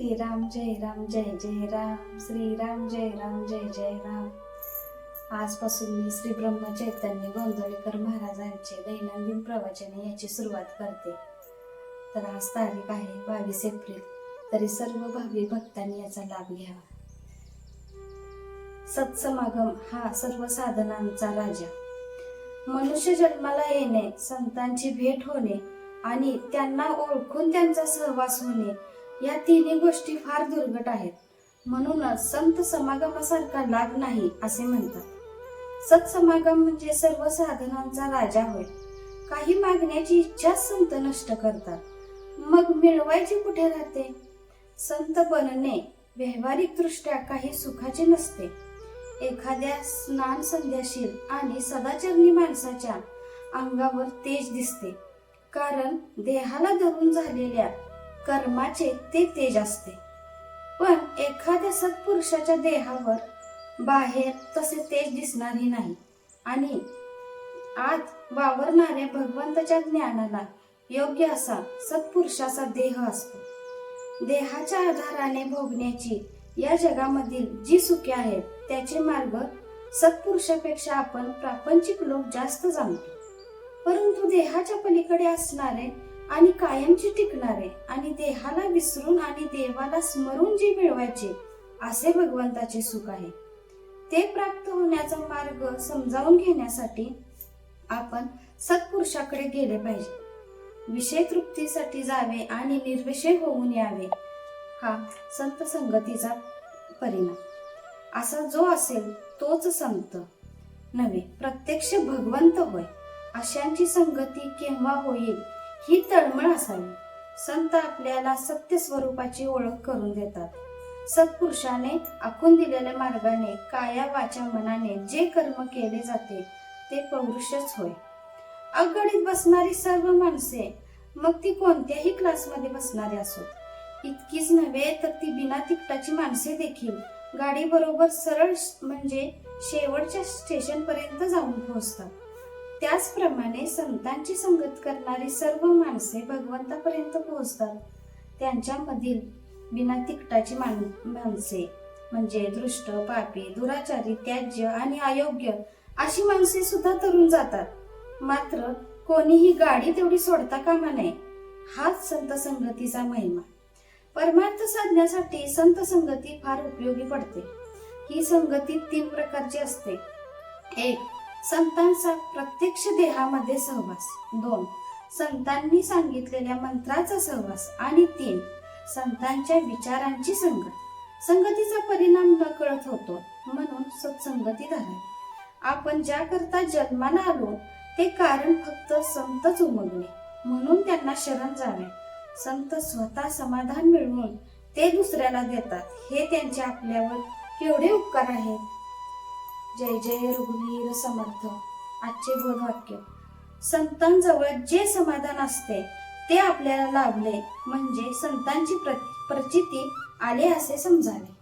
श्रीराम जय राम जय जय राम. श्रीराम जय राम जय जय राम. आजपासून मी श्री ब्रह्म चैतन्य गोंधळेकर महाराजांचे दैनंदिन प्रवचन याची सुरुवात करते. तर आज तारीख आहे बावीस एप्रिल. तरी सर्व भावी भक्तांनी याचा लाभ घ्यावा. सत्समागम हा सर्व साधनांचा राजा. मनुष्य जन्माला येणे संतांची भेट होणे आणि त्यांना ओळखून त्यांचा सहवास होणे या तिन्ही गोष्टी फार दुर्घट आहेत. म्हणूनच संत समागमासारखा लाभ नाही असे म्हणतात. सत्समागम म्हणजे सर्व साधनांचा राजा होय. काही मागण्याची इच्छा संत नष्ट करतात. मग मिळवायची कुठे राहते? संत बनणे व्यावहारिक दृष्ट्या काही सुखाचे नसते. एखाद्या स्नान संध्याशील आणि सदाचरणी माणसाच्या अंगावर तेज दिसते. कारण देहाला धरून झालेल्या कर्माचे ते तेज असते. पण एखाद्या सत्पुरुषाच्या देहावर बाहेर तसे तेज दिसणारही नाही. आणि आत वावरणाऱ्या भगवंताच्या ज्ञानाला योग्य असा सत्पुरुषाचा देह असतो. देहाच्या आधाराने भोगण्याची या जगामधील जी सुखे आहेत त्याचे मार्ग सत्पुरुषापेक्षा आपण प्रापंचिक लोक जास्त जाणतो. परंतु देहाच्या पलीकडे असणारे आणि कायमचे टिकणारे आणि देहाला विसरून आणि देवाला स्मरून जे मिळवायचे असे भगवंताचे सुख आहे. ते प्राप्त होण्याचा मार्ग समजावून घेण्यासाठी आपण सत्पुरुषाकडे गेले पाहिजे. विषय तृप्तीसाठी जावे आणि निर्विषय होऊन यावे हा संत संगतीचा परिणाम. असा जो असेल तोच संत नव्हे प्रत्यक्ष भगवंत होय अशांची संगती केव्हा होईल ही तळमळ असावी. संत आपल्याला सत्य स्वरूपाची ओळख करून देतात. सत्पुरुषाने आखून दिलेल्या मार्गाने काया वाचा मनाने जे कर्म केले जाते ते पौरुषच होय. अगडीत बसणारी सर्व माणसे मग ती कोणत्याही क्लासमध्ये बसणारी असोत. इतकीच नव्हे तर ती बिना तिकटाची माणसे देखील गाडी बरोबर सरळ म्हणजे शेवटच्या स्टेशन पर्यंत जाऊन पोहोचतात. त्याचप्रमाणे संतांची संगत करणारी सर्व माणसे भगवंतापर्यंत पोहोचतात. त्यांच्यामधील बिना तिकटाची मान माणसे म्हणजे दृष्ट पापी दुराचारी त्याज्य आणि अयोग्य अशी माणसे सुद्धा तरुण जातात. मात्र कोणीही गाडी तेवढी सोडता कामा नये हाच संत संगतीचा महिमा. परमार्थ साधण्यासाठी संत संगती फार उपयोगी पडते. ही संगती तीन प्रकारची असते. एक संतांचा प्रत्यक्ष देहामध्ये सहवास. दोन संतांनी सांगितलेल्या मंत्राचा सहवास. आणि तीन संतांच्या विचारांची संगत. संगतीचा परिणाम न कळत होतो म्हणून सत्संगती धरावी. आपण ज्या करता जन्माला आलो ते कारण फक्त संतच उमगणे म्हणून त्यांना शरण जावे. संत स्वतः समाधान मिळवून ते दुसऱ्याला देतात. हे त्यांचे आपल्यावर केवढे उपकार आहेत? जय जय रघुवीर समर्थ. आजचे बोधवाक्य संतांजवळ जे समाधान असते ते आपल्याला लाभले. म्हणजे संतांची प्र- प्रचिती आले असे समजावे.